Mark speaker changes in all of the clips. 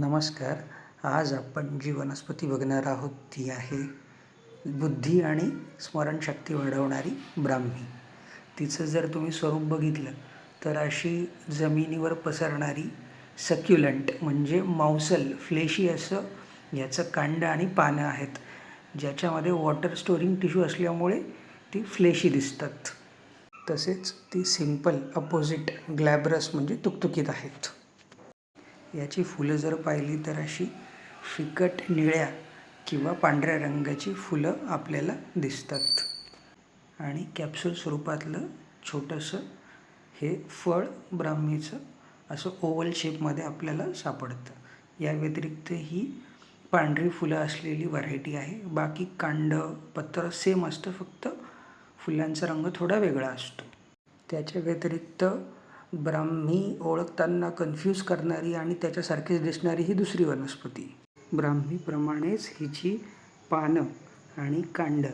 Speaker 1: नमस्कार. आज आपण जी वनस्पती बघणार आहोत ती आहे बुद्धी आणि स्मरणशक्ती वाढवणारी ब्राह्मी. तिचं जर तुम्ही स्वरूप बघितलं तर अशी जमिनीवर पसरणारी सक्युलंट म्हणजे मांसल फ्लेशी असं याचं कांड आणि पानं आहेत ज्याच्यामध्ये वॉटर स्टोरिंग टिश्यू असल्यामुळे ती फ्लेशी दिसतात. तसेच ती सिंपल अपोजिट ग्लॅब्रस म्हणजे तुकतुकीत आहेत. याची फुलं जर पाहिली तर अशी फिकट निळ्या किंवा पांढऱ्या रंगाची फुलं आपल्याला दिसतात. आणि कॅप्सूल स्वरूपातलं छोटंसं हे फळ ब्राह्मीचं असं ओवल शेपमध्ये आपल्याला सापडतं. या व्यतिरिक्त ही पांढरी फुलं असलेली व्हरायटी आहे. बाकी कांड पत्र सेम असतं फक्त फुलांचा रंग थोडा वेगळा असतो. त्याच्या व्यतिरिक्त ब्राह्मी ओळखताना कन्फ्यूज करणारी आणि त्याच्यासारखीच दिसणारी ही दुसरी वनस्पती. ब्राह्मीप्रमाणेच हिची पानं आणि कांड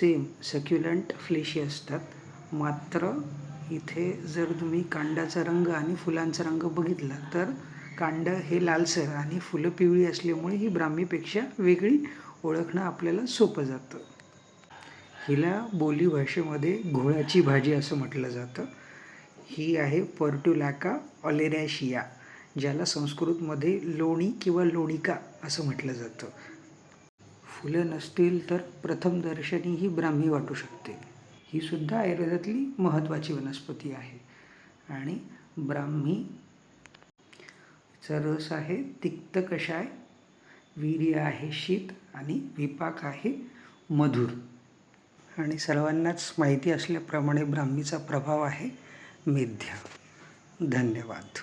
Speaker 1: सेम सक्युलंट फ्लेशी असतात. मात्र इथे जर तुम्ही कांडाचा रंग आणि फुलांचा रंग बघितला तर कांड हे लालसर आणि फुलं पिवळी असल्यामुळे ही ब्राह्मीपेक्षा वेगळी ओळखणं आपल्याला सोपं जातं. हिला बोलीभाषेमध्ये घोळाची भाजी असं म्हटलं जातं. ही आहे पर्ट्युलाका ऑलेरॅशिया ज्याला संस्कृतमध्ये लोणी किंवा लोणिका असं म्हटलं जातं. फुलं नसतील तर प्रथमदर्शनी ही ब्राह्मी वाटू शकते. ही सुद्धा आयुर्वेदातली महत्त्वाची वनस्पती आहे. आणि ब्राह्मीचा रस आहे तिक्त कषाय वीर्य आहे शीत आणि विपाक आहे मधुर. आणि सर्वांनाच माहिती असल्याप्रमाणे ब्राह्मीचा प्रभाव आहे. मेध्या धन्यवाद.